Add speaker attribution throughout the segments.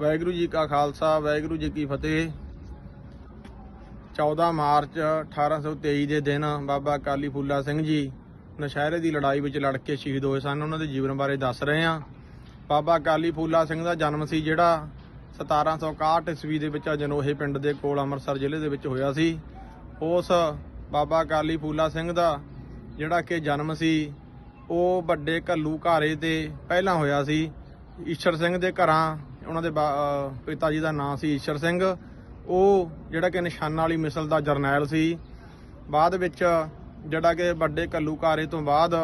Speaker 1: ਵਾਹਿਗੁਰੂ ਜੀ ਕਾ ਖਾਲਸਾ, ਵਾਹਿਗੁਰੂ ਜੀ ਕੀ ਫਤਿਹ। 14 ਮਾਰਚ 1823 ਦੇ ਦਿਨ ਬਾਬਾ ਕਾਲੀ ਫੂਲਾ ਸਿੰਘ ਜੀ ਨਸ਼ਹਿਰੇ ਦੀ ਲੜਾਈ ਵਿੱਚ ਲੜ ਕੇ ਸ਼ਹੀਦ ਹੋਏ ਸਨ। ਉਹਨਾਂ ਦੇ ਜੀਵਨ ਬਾਰੇ ਦੱਸ ਰਹੇ ਹਾਂ। ਬਾਬਾ ਕਾਲੀ ਫੂਲਾ ਸਿੰਘ ਦਾ ਜਨਮ ਸੀ ਜਿਹੜਾ 1761 ਈਸਵੀ ਦੇ ਵਿੱਚ ਜਨੋਹੇ ਪਿੰਡ ਦੇ ਕੋਲ ਅੰਮ੍ਰਿਤਸਰ ਜ਼ਿਲ੍ਹੇ ਦੇ ਵਿੱਚ ਹੋਇਆ ਸੀ। ਉਸ ਬਾਬਾ ਕਾਲੀ ਫੂਲਾ ਸਿੰਘ ਦਾ ਜਿਹੜਾ ਕਿ ਜਨਮ ਸੀ, ਉਹ ਵੱਡੇ ਘੱਲੂ ਘਾਰੇ ਤੇ ਪਹਿਲਾਂ ਹੋਇਆ ਸੀ। ਈਸ਼ਰ ਸਿੰਘ ਦੇ ਘਰਾਂ ਉਹਨਾਂ ਦੇ ਬਾ- ਪਿਤਾ ਜੀ ਦਾ ਨਾਂ ਸੀ ਈਸ਼ਰ ਸਿੰਘ। ਉਹ ਜਿਹੜਾ ਕਿ ਨਿਸ਼ਾਨਾ ਵਾਲੀ ਮਿਸਲ ਦਾ ਜਰਨੈਲ ਸੀ। ਬਾਅਦ ਵਿੱਚ ਜਿਹੜਾ ਕਿ ਵੱਡੇ ਘੱਲੂ ਤੋਂ ਬਾਅਦ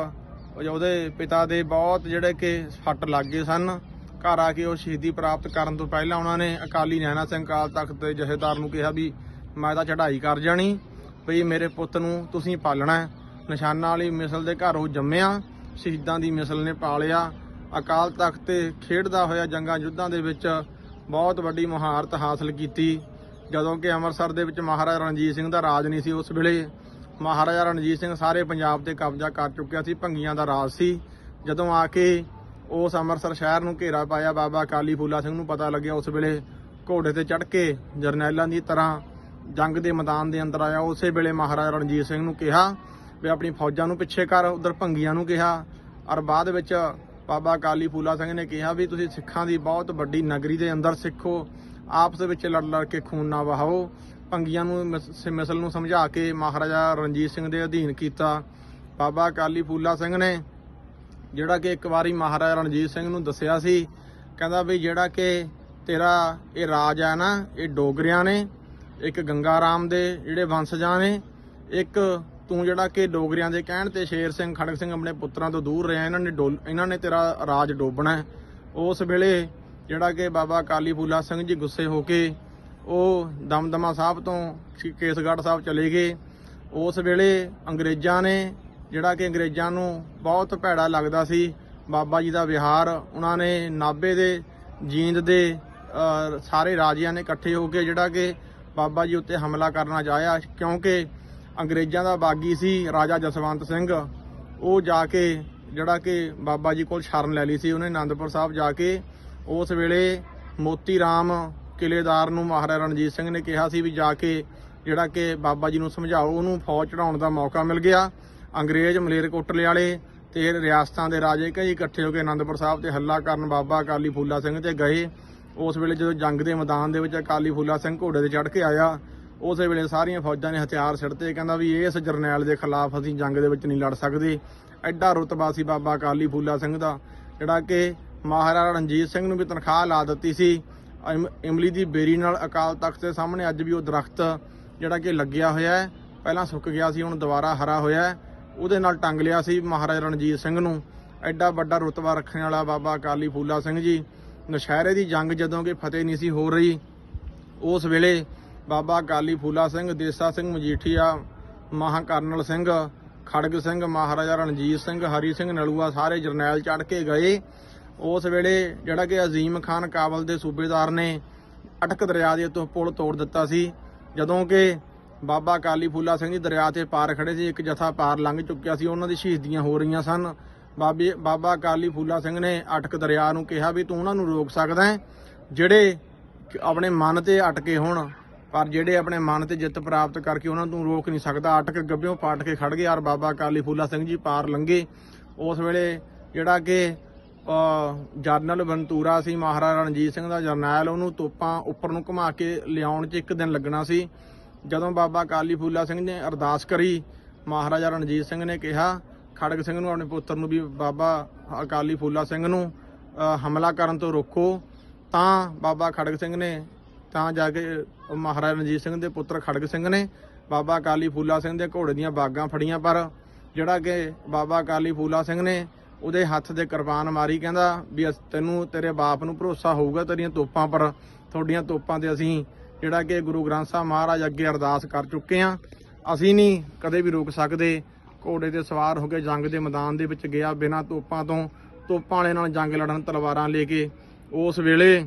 Speaker 1: ਉਹਦੇ ਪਿਤਾ ਦੇ ਬਹੁਤ ਜਿਹੜੇ ਕਿ ਫੱਟ ਲੱਗ ਗਏ ਸਨ। ਘਰ ਆ ਕੇ ਉਹ ਸ਼ਹੀਦੀ ਪ੍ਰਾਪਤ ਕਰਨ ਤੋਂ ਪਹਿਲਾਂ ਉਹਨਾਂ ਨੇ ਅਕਾਲੀ ਨੈਣਾ ਸਿੰਘ ਕਾਲ ਤਖਤ ਦੇ ਜਥੇਦਾਰ ਨੂੰ ਕਿਹਾ ਵੀ ਮੈਂ ਤਾਂ ਚੜ੍ਹਾਈ ਕਰ ਜਾਣੀ, ਵੀ ਮੇਰੇ ਪੁੱਤ ਨੂੰ ਤੁਸੀਂ ਪਾਲਣਾ ਨਿਸ਼ਾਨਾ ਵਾਲੀ ਮਿਸਲ ਦੇ ਘਰ ਉਹ ਜੰਮਿਆ, ਸ਼ਹੀਦਾਂ ਦੀ ਮਿਸਲ ਨੇ ਪਾਲਿਆ। ਅਕਾਲ ਤਖਤ ਤੇ ਖੇਡਦਾ ਹੋਇਆ ਜੰਗਾਂ ਯੁੱਧਾਂ ਦੇ ਵਿੱਚ ਬਹੁਤ ਵੱਡੀ ਮੁਹਾਰਤ ਹਾਸਲ ਕੀਤੀ। ਜਦੋਂ ਕਿ ਅੰਮ੍ਰਿਤਸਰ ਦੇ ਵਿੱਚ ਮਹਾਰਾਜਾ ਰਣਜੀਤ ਸਿੰਘ ਦਾ ਰਾਜ ਨਹੀਂ ਸੀ, ਉਸ ਵੇਲੇ ਮਹਾਰਾਜਾ ਰਣਜੀਤ ਸਿੰਘ ਸਾਰੇ ਪੰਜਾਬ ਤੇ ਕਬਜ਼ਾ ਕਰ ਚੁੱਕਿਆ ਸੀ, ਭੰਗੀਆਂ ਦਾ ਰਾਜ ਸੀ। ਜਦੋਂ ਆ ਕੇ ਉਸ ਅੰਮ੍ਰਿਤਸਰ ਸ਼ਹਿਰ ਨੂੰ ਘੇਰਾ ਪਾਇਆ, ਬਾਬਾ ਕਾਲੀ ਫੂਲਾ ਸਿੰਘ ਨੂੰ ਪਤਾ ਲੱਗਿਆ, ਉਸ ਵੇਲੇ ਘੋੜੇ ਤੇ ਚੜ੍ਹ ਕੇ ਜਰਨੈਲਾਂ ਦੀ ਤਰ੍ਹਾਂ ਜੰਗ ਦੇ ਮੈਦਾਨ ਦੇ ਅੰਦਰ ਆਇਆ। ਉਸੇ ਵੇਲੇ ਮਹਾਰਾਜਾ ਰਣਜੀਤ ਸਿੰਘ ਨੂੰ ਕਿਹਾ ਵੀ ਆਪਣੀ ਫੌਜਾਂ ਨੂੰ ਪਿੱਛੇ ਕਰ, ਉਧਰ ਭੰਗੀਆਂ ਨੂੰ ਕਿਹਾ ਔਰ ਬਾਅਦ ਵਿੱਚ ਬਾਬਾ ਕਾਲੀ ਫੂਲਾ ਸਿੰਘ ਨੇ ਕਿਹਾ ਵੀ ਤੁਸੀਂ ਸਿੱਖਾਂ ਦੀ ਬਹੁਤ ਵੱਡੀ ਨਗਰੀ ਦੇ ਅੰਦਰ ਸਿੱਖੋ, ਆਪਸ ਵਿੱਚ ਲੜ ਲੜ ਕੇ ਖੂਨ ਨਾ ਵਹਾਓ। ਭੰਗੀਆਂ ਨੂੰ ਮਿਸ- ਮਿਸਲ ਨੂੰ ਸਮਝਾ ਕੇ ਮਹਾਰਾਜਾ ਰਣਜੀਤ ਸਿੰਘ ਦੇ ਅਧੀਨ ਕੀਤਾ। ਬਾਬਾ ਕਾਲੀ ਫੂਲਾ ਸਿੰਘ ਨੇ ਜਿਹੜਾ ਕਿ ਇੱਕ ਵਾਰੀ ਮਹਾਰਾਜਾ ਰਣਜੀਤ ਸਿੰਘ ਨੂੰ ਦੱਸਿਆ ਸੀ, ਕਹਿੰਦਾ ਵੀ ਜਿਹੜਾ ਕਿ ਤੇਰਾ ਇਹ ਰਾਜ ਹੈ ਨਾ, ਇਹ ਡੋਗਰਿਆਂ ਨੇ, ਇੱਕ ਗੰਗਾ ਰਾਮ ਦੇ ਜਿਹੜੇ ਵੰਸ਼ਜਾਂ ਨੇ, ਇੱਕ ਤੂੰ ਜਿਹੜਾ ਕਿ ਡੋਗਰਿਆਂ ਦੇ ਕਹਿਣ ਤੇ ਸ਼ੇਰ ਸਿੰਘ, ਖੜਕ ਸਿੰਘ ਆਪਣੇ ਪੁੱਤਰਾਂ ਤੋਂ ਦੂਰ ਰਿਹਾ, ਇਹਨਾਂ ਨੇ ਡੋਲ- ਇਹਨਾਂ ਨੇ ਤੇਰਾ ਰਾਜ ਡੋਬਣਾ ਉਸ ਵੇਲੇ ਜਿਹੜਾ ਕਿ ਬਾਬਾ ਕਾਲੀ ਫੂਲਾ ਸਿੰਘ ਜੀ ਗੁੱਸੇ ਹੋ ਕੇ ਉਹ ਦਮਦਮਾ ਸਾਹਿਬ ਤੋਂ ਸ਼੍ਰੀ ਕੇਸਗੜ੍ਹ ਸਾਹਿਬ ਚਲੇ ਗਏ। ਉਸ ਵੇਲੇ ਅੰਗਰੇਜ਼ਾਂ ਨੇ ਜਿਹੜਾ ਕਿ ਅੰਗਰੇਜ਼ਾਂ ਨੂੰ ਬਹੁਤ ਭੈੜਾ ਲੱਗਦਾ ਸੀ। ਬਾਬਾ ਜੀ ਦਾ ਵਿਹਾਰ, ਉਹਨਾਂ ਨੇ ਨਾਭੇ ਦੇ, ਜੀਂਦ ਦੇ ਸਾਰੇ ਰਾਜਿਆਂ ਨੇ ਇਕੱਠੇ ਹੋ ਕੇ ਜਿਹੜਾ ਕਿ ਬਾਬਾ ਜੀ ਉੱਤੇ ਹਮਲਾ ਕਰਨਾ ਚਾਹਿਆ। ਕਿਉਂਕਿ ਅੰਗਰੇਜ਼ਾਂ ਦਾ ਬਾਗੀ ਸੀ, ਰਾਜਾ ਜਸਵੰਤ ਸਿੰਘ। ਉਹ ਜਾ ਕੇ ਜਿਹੜਾ ਕਿ ਬਾਬਾ ਜੀ ਕੋਲ ਸ਼ਰਨ ਲੈ ਲਈ ਸੀ, ਉਹਨੇ ਆਨੰਦਪੁਰ ਸਾਹਿਬ ਜਾ ਕੇ। ਉਸ ਵੇਲੇ ਮੋਤੀ ਰਾਮ ਕਿਲੇਦਾਰ ਨੂੰ ਮਹਾਰਾਜਾ ਰਣਜੀਤ ਸਿੰਘ ਨੇ ਕਿਹਾ ਸੀ ਵੀ ਜਾ ਕੇ ਜਿਹੜਾ ਕਿ ਬਾਬਾ ਜੀ ਨੂੰ ਸਮਝਾਓ, ਉਹਨੂੰ ਫੌਜ ਚੜਾਉਣ ਦਾ ਮੌਕਾ ਮਿਲ ਗਿਆ। ਅੰਗਰੇਜ਼ ਮਲੇਰਕੋਟਲੇ ਵਾਲੇ ਤੇ ਰਿਆਸਤਾਂ ਦੇ ਰਾਜੇ ਕਈ ਇਕੱਠੇ ਹੋ ਕੇ ਆਨੰਦਪੁਰ ਸਾਹਿਬ ਤੇ ਹੱਲਾ ਕਰਨ ਬਾਬਾ ਅਕਾਲੀ ਫੂਲਾ ਸਿੰਘ ਤੇ ਗਏ। ਉਸ ਵੇਲੇ ਜਦੋਂ ਜੰਗ ਦੇ ਮੈਦਾਨ ਦੇ ਵਿੱਚ ਅਕਾਲੀ ਫੂਲਾ ਸਿੰਘ ਘੋੜੇ ਤੇ ਚੜ੍ਹ ਕੇ ਆਇਆ ਉਸੇ ਵੇਲੇ ਸਾਰੀਆਂ ਫੌਜਾਂ ਨੇ ਹਥਿਆਰ ਸਿੱਟਤੇ। ਕਹਿੰਦਾ ਵੀ ਇਸ ਜਰਨੈਲ ਦੇ ਖਿਲਾਫ ਅਸੀਂ ਜੰਗ ਦੇ ਵਿੱਚ ਨਹੀਂ ਲੜ ਸਕਦੇ। ਐਡਾ ਰੁਤਬਾ ਸੀ ਬਾਬਾ ਅਕਾਲੀ ਫੂਲਾ ਸਿੰਘ ਦਾ, ਜਿਹੜਾ ਕਿ ਮਹਾਰਾਜਾ ਰਣਜੀਤ ਸਿੰਘ ਨੂੰ ਵੀ ਤਨਖਾਹ ਲਾ ਦਿੱਤੀ ਸੀ। ਇਮ- ਇਮਲੀ ਦੀ ਬੇਰੀ ਨਾਲ ਅਕਾਲ ਤਖਤ ਦੇ ਸਾਹਮਣੇ ਅੱਜ ਵੀ ਉਹ ਦਰਖਤ ਜਿਹੜਾ ਕਿ ਲੱਗਿਆ ਹੋਇਆ ਹੈ, ਪਹਿਲਾਂ ਸੁੱਕ ਗਿਆ ਸੀ, ਹੁਣ ਦੁਬਾਰਾ ਹਰਾ ਹੋਇਆ ਹੈ। ਉਹਦੇ ਨਾਲ ਟੰਗ ਲਿਆ ਸੀ ਮਹਾਰਾਜਾ ਰਣਜੀਤ ਸਿੰਘ ਨੂੰ। ਐਡਾ ਵੱਡਾ ਰੁਤਬਾ ਰੱਖਣ ਵਾਲਾ ਬਾਬਾ ਅਕਾਲੀ ਫੂਲਾ ਸਿੰਘ ਜੀ, ਨਸ਼ਹਿਰੇ ਦੀ ਜੰਗ ਜਦੋਂ ਕਿ ਫਤਿਹ ਨਹੀਂ ਸੀ ਹੋ ਰਹੀ, ਉਸ ਵੇਲੇ ਬਾਬਾ ਅਕਾਲੀ ਫੂਲਾ ਸਿੰਘ, ਦੇਸਾ ਸਿੰਘ, ਮਜੀਠੀਆ, ਮਹਾਕਰਨਲ ਸਿੰਘ, ਖੜਗ ਸਿੰਘ, ਮਹਾਰਾਜਾ ਰਣਜੀਤ ਸਿੰਘ, ਹਰੀ ਸਿੰਘ ਨਲੂਆ ਸਾਰੇ ਜਰਨੈਲ ਚੜ ਕੇ ਗਏ। ਉਸ ਵੇਲੇ ਜਿਹੜਾ ਕਿ ਅਜ਼ੀਮ ਖਾਨ ਕਾਬਲ ਦੇ ਸੂਬੇਦਾਰ ਨੇ ਅਟਕ ਦਰਿਆ ਦੇ ਉੱਤੋਂ ਪੁਲ ਤੋੜ ਦਿੱਤਾ ਸੀ। ਜਦੋਂ ਕਿ ਬਾਬਾ ਕਾਲੀ ਫੂਲਾ ਸਿੰਘ ਜੀ ਦਰਿਆ ਤੇ ਪਾਰ ਖੜੇ ਸੀ, ਇੱਕ ਜਥਾ ਪਾਰ ਲੰਘ ਚੁੱਕਿਆ ਸੀ, ਉਹਨਾਂ ਦੀ ਸ਼ਹੀਦੀਆਂ ਹੋ ਰਹੀਆਂ ਸਨ। ਬਾਬੇ, ਬਾਬਾ ਕਾਲੀ ਫੂਲਾ ਸਿੰਘ ਨੇ ਅਟਕ ਦਰਿਆ ਨੂੰ ਕਿਹਾ ਵੀ ਤੂੰ ਉਹਨਾਂ ਨੂੰ ਰੋਕ ਸਕਦਾ ਹੈ, ਜਿਹੜੇ ਆਪਣੇ ਮਨ ਤੇ ਅਟਕੇ ਹੋਣ। ਪਰ ਜਿਹੜੇ ਆਪਣੇ ਮਨ ਤੇ ਜਿੱਤ ਪ੍ਰਾਪਤ ਕਰਕੇ ਉਹਨਾਂ ਨੂੰ ਰੋਕ ਨਹੀਂ ਸਕਦਾ ਅਟਕ ਗੱਭਿਓਂ ਪਾਟ ਕੇ ਖੜ ਗਏ। ਔਰ ਬਾਬਾ ਕਾਲੀ ਫੂਲਾ ਸਿੰਘ ਜੀ ਪਾਰ ਲੰਘੇ। ਉਸ ਵੇਲੇ ਜਿਹੜਾ ਕਿ ਜਰਨਲ ਬੰਤੂਰਾ ਸੀ, ਮਹਾਰਾਜਾ ਰਣਜੀਤ ਸਿੰਘ ਦਾ ਜਰਨੈਲ, ਉਹਨੂੰ ਤੋਪਾਂ ਉੱਪਰ ਨੂੰ ਘੁਮਾ ਕੇ ਲਿਆਉਣ 'ਚ ਇੱਕ ਦਿਨ ਲੱਗਣਾ ਸੀ। ਜਦੋਂ ਬਾਬਾ ਕਾਲੀ ਫੂਲਾ ਸਿੰਘ ਨੇ ਅਰਦਾਸ ਕਰੀ, ਮਹਾਰਾਜਾ ਰਣਜੀਤ ਸਿੰਘ ਨੇ ਕਿਹਾ, ਖੜਗ ਸਿੰਘ ਨੂੰ, ਆਪਣੇ ਪੁੱਤਰ ਨੂੰ ਵੀ ਬਾਬਾ ਅਕਾਲੀ ਫੂਲਾ ਸਿੰਘ ਨੂੰ ਹਮਲਾ ਕਰਨ ਤੋਂ ਰੋਕੋ। ਤਾਂ ਬਾਬਾ ਖੜਗ ਸਿੰਘ ਨੇ ਤਾਂ ਜਾ ਕੇ ਮਹਾਰਾਜਾ ਰਣਜੀਤ ਸਿੰਘ ਦੇ ਪੁੱਤਰ ਖੜਗ ਸਿੰਘ ਨੇ ਬਾਬਾ ਕਾਲੀ ਫੂਲਾ ਸਿੰਘ ਦੇ ਘੋੜੇ ਦੀਆਂ ਬਾਗਾਂ ਫੜੀਆਂ, ਪਰ ਜਿਹੜਾ ਕਿ ਬਾਬਾ ਕਾਲੀ ਫੂਲਾ ਸਿੰਘ ਨੇ ਉਹਦੇ ਹੱਥ ਦੇ ਕਿਰਪਾਨ ਮਾਰੀ, ਕਹਿੰਦਾ ਵੀ ਅਸ- ਤੈਨੂੰ ਤੇਰੇ ਬਾਪ ਨੂੰ ਭਰੋਸਾ ਹੋਊਗਾ ਤੇਰੀਆਂ ਤੋਪਾਂ, ਪਰ ਤੁਹਾਡੀਆਂ ਤੋਪਾਂ ਤੇ ਅਸੀਂ ਜਿਹੜਾ ਕਿ ਗੁਰੂ ਗ੍ਰੰਥ ਸਾਹਿਬ ਮਹਾਰਾਜ ਅੱਗੇ ਅਰਦਾਸ ਕਰ ਚੁੱਕੇ ਆ ਅਸੀਂ ਨਹੀਂ ਕਦੇ ਵੀ ਰੋਕ ਸਕਦੇ। ਘੋੜੇ ਤੇ ਸਵਾਰ ਹੋ ਕੇ ਜੰਗ ਦੇ ਮੈਦਾਨ ਦੇ ਵਿੱਚ ਗਿਆ, ਬਿਨਾਂ ਤੋਪਾਂ ਤੋਂ, ਤੋਪਾਂ ਵਾਲੇ ਨਾਲ ਜੰਗ ਲੜਨ, ਤਲਵਾਰਾਂ ਲੈ ਕੇ ਉਸ ਵੇਲੇ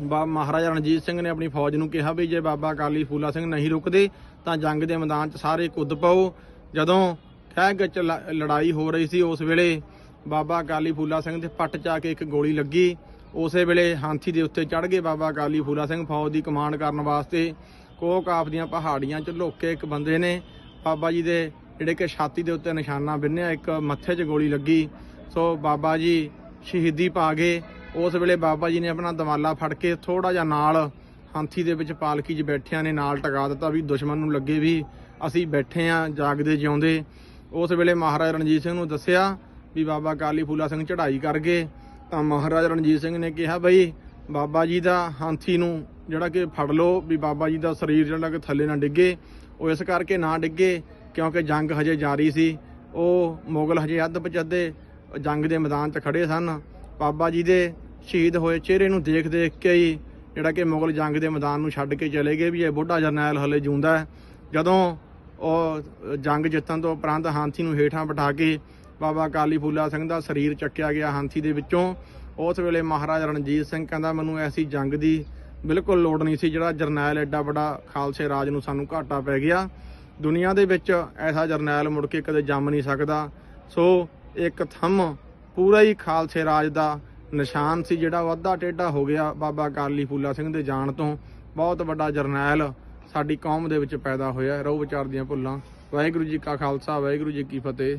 Speaker 1: ਬਾ ਮਹਾਰਾਜਾ ਰਣਜੀਤ ਸਿੰਘ ਨੇ ਆਪਣੀ ਫੌਜ ਨੂੰ ਕਿਹਾ ਵੀ ਜੇ ਬਾਬਾ ਕਾਲੀ ਫੂਲਾ ਸਿੰਘ ਨਹੀਂ ਰੁਕਦੇ, ਤਾਂ ਜੰਗ ਦੇ ਮੈਦਾਨ 'ਚ ਸਾਰੇ ਕੁੱਦ ਪਾਓ। ਜਦੋਂ ਖਹਿ ਵਿੱਚ ਲੜਾਈ ਹੋ ਰਹੀ ਸੀ, ਉਸ ਵੇਲੇ ਬਾਬਾ ਕਾਲੀ ਫੂਲਾ ਸਿੰਘ ਦੇ ਪੱਟ 'ਚ ਆ ਕੇ ਇੱਕ ਗੋਲੀ ਲੱਗੀ। ਉਸੇ ਵੇਲੇ ਹਾਥੀ ਦੇ ਉੱਤੇ ਚੜ ਗਏ ਬਾਬਾ ਕਾਲੀ ਫੂਲਾ ਸਿੰਘ ਫੌਜ ਦੀ ਕਮਾਂਡ ਕਰਨ ਵਾਸਤੇ। ਕੋਕ ਆਪ ਦੀਆਂ ਪਹਾੜੀਆਂ 'ਚ ਲੁੱਕ ਕੇ ਇੱਕ ਬੰਦੇ ਨੇ ਬਾਬਾ ਜੀ ਦੇ ਜਿਹੜੇ ਕਿ ਛਾਤੀ ਦੇ ਉੱਤੇ ਨਿਸ਼ਾਨਾ ਬਿੰਨਿਆ, ਇੱਕ ਮੱਥੇ 'ਚ ਗੋਲੀ ਲੱਗੀ। ਸੋ ਬਾਬਾ ਜੀ ਸ਼ਹੀਦੀ ਪਾ ਗਏ। ਉਸ ਵੇਲੇ ਬਾਬਾ ਜੀ ਨੇ ਆਪਣਾ ਦਮਾਲਾ ਫੜ ਕੇ ਥੋੜਾ ਜਿਹਾ ਨਾਲ ਹਾਥੀ ਦੇ ਵਿੱਚ ਪਾਲਕੀ 'ਚ ਬੈਠਿਆਂ ਨੇ ਨਾਲ ਟਿਕਾ ਦਿੱਤਾ ਵੀ ਦੁਸ਼ਮਣ ਨੂੰ ਲੱਗੇ ਵੀ ਅਸੀਂ ਬੈਠੇ ਆ, ਜਾਗਦੇ ਜਿਉਂਦੇ। ਉਸ ਵੇਲੇ ਮਹਾਰਾਜਾ ਰਣਜੀਤ ਸਿੰਘ ਨੂੰ ਦੱਸਿਆ ਵੀ ਬਾਬਾ ਕਾਲੀ ਫੂਲਾ ਸਿੰਘ ਚੜ੍ਹਾਈ ਕਰ ਗਏ। ਤਾਂ ਮਹਾਰਾਜਾ ਰਣਜੀਤ ਸਿੰਘ ਨੇ ਕਿਹਾ, ਬਈ ਬਾਬਾ ਜੀ ਦਾ ਹਾਥੀ ਨੂੰ ਜਿਹੜਾ ਕਿ ਫੜ ਲਓ ਵੀ ਬਾਬਾ ਜੀ ਦਾ ਸਰੀਰ ਜਿਹੜਾ ਕਿ ਥੱਲੇ ਨਾ ਡਿੱਗੇ। ਉਹ ਇਸ ਕਰਕੇ ਨਾ ਡਿੱਗੇ ਕਿਉਂਕਿ ਜੰਗ ਹਜੇ ਜਾਰੀ ਸੀ। ਉਹ ਮੁਗਲ ਹਜੇ ਅੱਧ ਪਚੱਦੇ ਜੰਗ ਦੇ ਮੈਦਾਨ 'ਚ ਖੜੇ ਸਨ। ਬਾਬਾ ਜੀ ਦੇ ਸ਼ਹੀਦ ਹੋਏ, ਚਿਹਰੇ ਨੂੰ ਦੇਖ ਦੇਖ ਕੇ ਹੀ ਜਿਹੜਾ ਕਿ ਮੁਗਲ ਜੰਗ ਦੇ ਮੈਦਾਨ ਨੂੰ ਛੱਡ ਕੇ ਚਲੇ ਗਏ ਵੀ ਇਹ ਬੁੱਢਾ ਜਰਨੈਲ ਹਲੇ ਜਿਉਂਦਾ ਜਦੋਂ ਉਹ ਜੰਗ ਜਿੱਤਣ ਤੋਂ ਉਪਰੰਤ ਹਾਂਥੀ ਨੂੰ ਹੇਠਾਂ ਬਿਠਾ ਕੇ ਬਾਬਾ ਕਾਲੀ ਫੂਲਾ ਸਿੰਘ ਦਾ ਸਰੀਰ ਚੱਕਿਆ ਗਿਆ ਹਾਂਥੀ ਦੇ ਵਿੱਚੋਂ, ਉਸ ਵੇਲੇ ਮਹਾਰਾਜਾ ਰਣਜੀਤ ਸਿੰਘ ਕਹਿੰਦਾ, ਮੈਨੂੰ ਐਸੀ ਜੰਗ ਦੀ ਬਿਲਕੁਲ ਲੋੜ ਨਹੀਂ ਸੀ ਜਿਹੜਾ ਜਰਨੈਲ ਐਡਾ ਵੱਡਾ ਖਾਲਸੇ ਰਾਜ ਨੂੰ ਸਾਨੂੰ ਘਾਟਾ ਪੈ ਗਿਆ। ਦੁਨੀਆ ਦੇ ਵਿੱਚ ਐਸਾ ਜਰਨੈਲ ਮੁੜ ਕੇ ਕਦੇ ਜੰਮ ਨਹੀਂ ਸਕਦਾ। ਸੋ ਇੱਕ ਥੰਮ ਪੂਰਾ ਹੀ ਖਾਲਸੇ ਰਾਜ ਦਾ ਨਿਸ਼ਾਨ ਸੀ ਜਿਹੜਾ ਉਹ ਅੱਧਾ ਟੇਢਾ ਹੋ ਗਿਆ ਬਾਬਾ ਕਾਲੀ ਫੂਲਾ ਸਿੰਘ ਦੇ ਜਾਣ ਤੋਂ। ਬਹੁਤ ਵੱਡਾ ਜਰਨੈਲ ਸਾਡੀ ਕੌਮ ਦੇ ਵਿੱਚ ਪੈਦਾ ਹੋਇਆ ਰਹੋ ਵਿਚਾਰ ਦੀਆਂ ਭੁੱਲਾਂ। ਵਾਹਿਗੁਰੂ ਜੀ ਕਾ ਖਾਲਸਾ, ਵਾਹਿਗੁਰੂ ਜੀ ਕੀ ਫਤਿਹ।